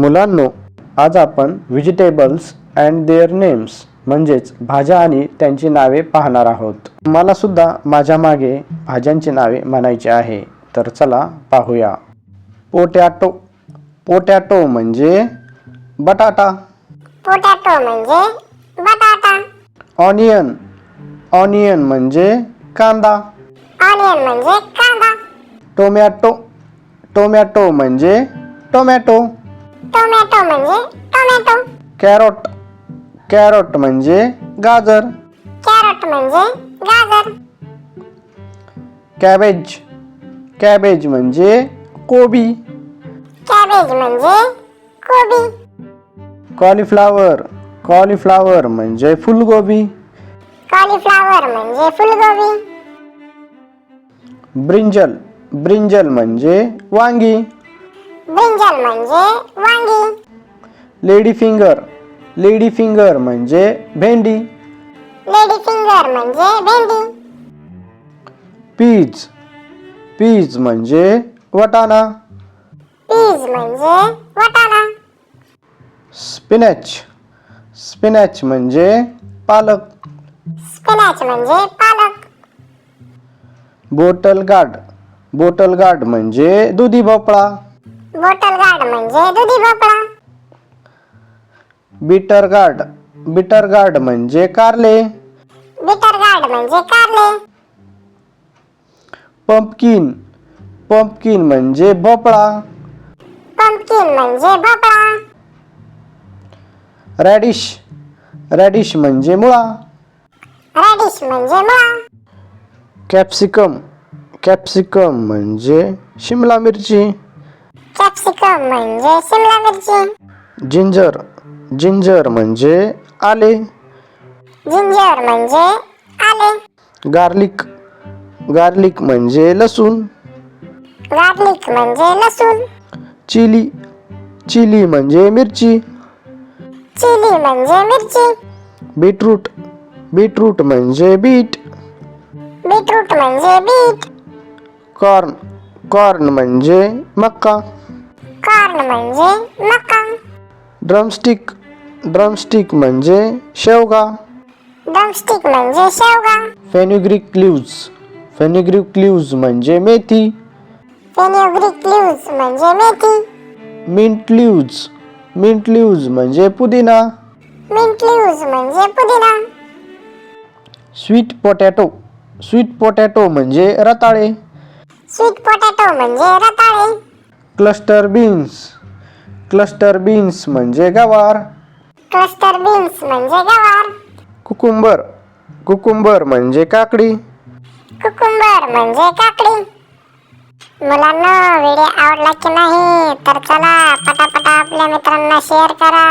मुलांनो आज आपण व्हेजिटेबल्स अँड देअर नेम्स म्हणजेच भाज्या आणि त्यांची नावे पाहणार आहोत. मला सुद्धा माझ्या मागे भाज्यांची नावे म्हणायची आहे तर चला पाहूया. पोटॅटो पोटॅटो म्हणजे बटाटा. पोटॅटो म्हणजे बटाटा. ऑनियन ऑनियन म्हणजे कांदा. ऑनियन म्हणजे कांदा. टोमॅटो टोमॅटो म्हणजे टोमॅटो. टोमॅटो म्हणजे टोमॅटो. कॅरोट. कॅरोट म्हणजे गाजर. कॅरट म्हणजे गाजर. कॅबेज. कॅबेज म्हणजे कोबी. कॅबेज म्हणजे कोबी. कॉलीफ्लावर. कॉलीफ्लावर म्हणजे फुलगोबी. कॉलीफ्लावर म्हणजे फुलगोबी. ब्रिंजल. ब्रिंजल म्हणजे वांगी. ब्रिंजल म्हणजे वांगी. लेडी फिंगर लेडी फिंगर म्हणजे भेंडी. लेडी फिंगर म्हणजे भेंडी. पीज पीज म्हणजे वटाणा. पीज म्हणजे वाटाणा. स्पिनॅच स्पिनॅच म्हणजे पालक. स्पिनॅच म्हणजे पालक. बोटल गार्ड बोटल गार्ड म्हणजे दुधी भोपळा. बॉटल गार्ड म्हणजे दुधी भोपळा. बिटर गार्ड बिटर गार्ड म्हणजे कारले. बिटर गार्ड म्हणजे कारले. पंपकिन पंपकिन म्हणजे भोपळा. पंपकिन म्हणजे भोपळा. रॅडिश रॅडिश म्हणजे मुळा. रॅडिश म्हणजे मुळा. कॅप्सिकम कॅप्सिकम म्हणजे शिमला मिरची. कॅप्सिकम म्हणजे शिमला मिरची. जिंजर जिंजर म्हणजे आले. जिंजर म्हणजे आले. गार्लिक गार्लिक म्हणजे लसूण. गार्लिक म्हणजे लसूण. चिली चिली म्हणजे मिरची. चिली म्हणजे मिरची. बीटरूट बीटरूट म्हणजे बीट बीटरूट म्हणजे बीट कॉर्न कॉर्न म्हणजे मक्का. म्हणजे मका ड्रमस्टिक ड्रमस्टिक म्हणजे शेवगा. ड्रमस्टिक म्हणजे शेवगा. फेन्युग्रिक लिव्ज फेन्युग्रिक लिव्ज म्हणजे मेथी. फेन्युग्रिक लिव्ज म्हणजे मेथी. मिंट लिव्ज मिंट लिव्ज म्हणजे पुदिना. मिंट लिव्ज म्हणजे पुदिना. स्वीट पोटॅटो स्वीट पोटॅटो म्हणजे रताळे. स्वीट पोटॅटो म्हणजे रताळे. क्लस्टर बीन्स क्लस्टर बीन्स म्हणजे गवार. क्लस्टर बीन्स म्हणजे गवार. कुकुंबर कुकुंबर म्हणजे काकडी. कुकुंबर म्हणजे काकडी. मुलांना व्हिडिओ आवडला की नाही तर चला पटापटा आपल्या मित्रांना शेअर करा.